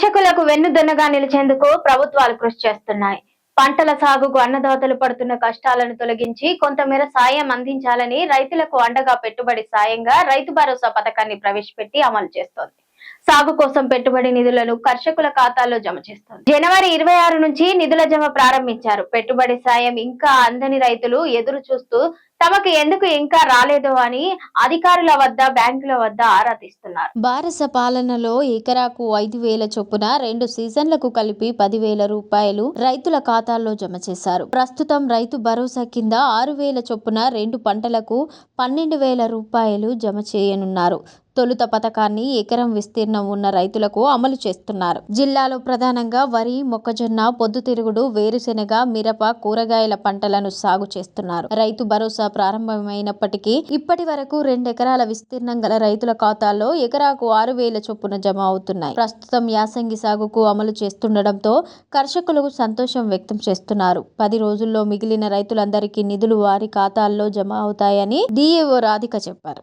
కర్షకులకు వెన్నుదన్నుగా నిలిచేందుకు ప్రభుత్వాలు కృషి చేస్తున్నాయి. పంటల సాగుకు అన్నదాతలు పడుతున్న కష్టాలను తొలగించి కొంతమేర సాయం అందించాలని రైతులకు అండగా పెట్టుబడి సాయంగా రైతు భరోసా పథకాన్ని ప్రవేశపెట్టి అమలు చేస్తోంది. సాగు కోసం పెట్టుబడి నిధులను కర్షకుల ఖాతాల్లో జమ చేస్తోంది. జనవరి ఇరవై ఆరు నుంచి నిధుల జమ ప్రారంభించారు. పెట్టుబడి సాయం ఇంకా అందని రైతులు ఎదురు చూస్తూ తమకు ఎందుకు ఇంకా రాలేదు అని అధికారుల వద్ద బ్యాంకుల వద్ద ఆరా తీస్తున్నారు. భారత పాలనలో ఎకరాకు ఐదు వేల చొప్పున రెండు సీజన్లకు కలిపి పదివేల రూపాయలు రైతుల ఖాతాల్లో జమ చేశారు. ప్రస్తుతం రైతు భరోసా కింద ఆరు వేల చొప్పున రెండు పంటలకు పన్నెండు వేల రూపాయలు జమ చేయనున్నారు. తొలుత పథకాన్ని ఎకరం విస్తీర్ణం ఉన్న రైతులకు అమలు చేస్తున్నారు. జిల్లాలో ప్రధానంగా వరి మొక్కజొన్న పొద్దుతిరుగుడు వేరుశెనగ మిరప కూరగాయల పంటలను సాగు చేస్తున్నారు. రైతు భరోసా ప్రారంభమైనప్పటికీ ఇప్పటి వరకు రెండెకరాల విస్తీర్ణం గల రైతుల ఖాతాల్లో ఎకరాకు ఆరు వేల చొప్పున జమ అవుతున్నాయి. ప్రస్తుతం యాసంగి సాగుకు అమలు చేస్తుండటంతో కర్షకులు సంతోషం వ్యక్తం చేస్తున్నారు. పది రోజుల్లో మిగిలిన రైతులందరికీ నిధులు వారి ఖాతాల్లో జమ అవుతాయని డిఏఓ రాధిక చెప్పారు.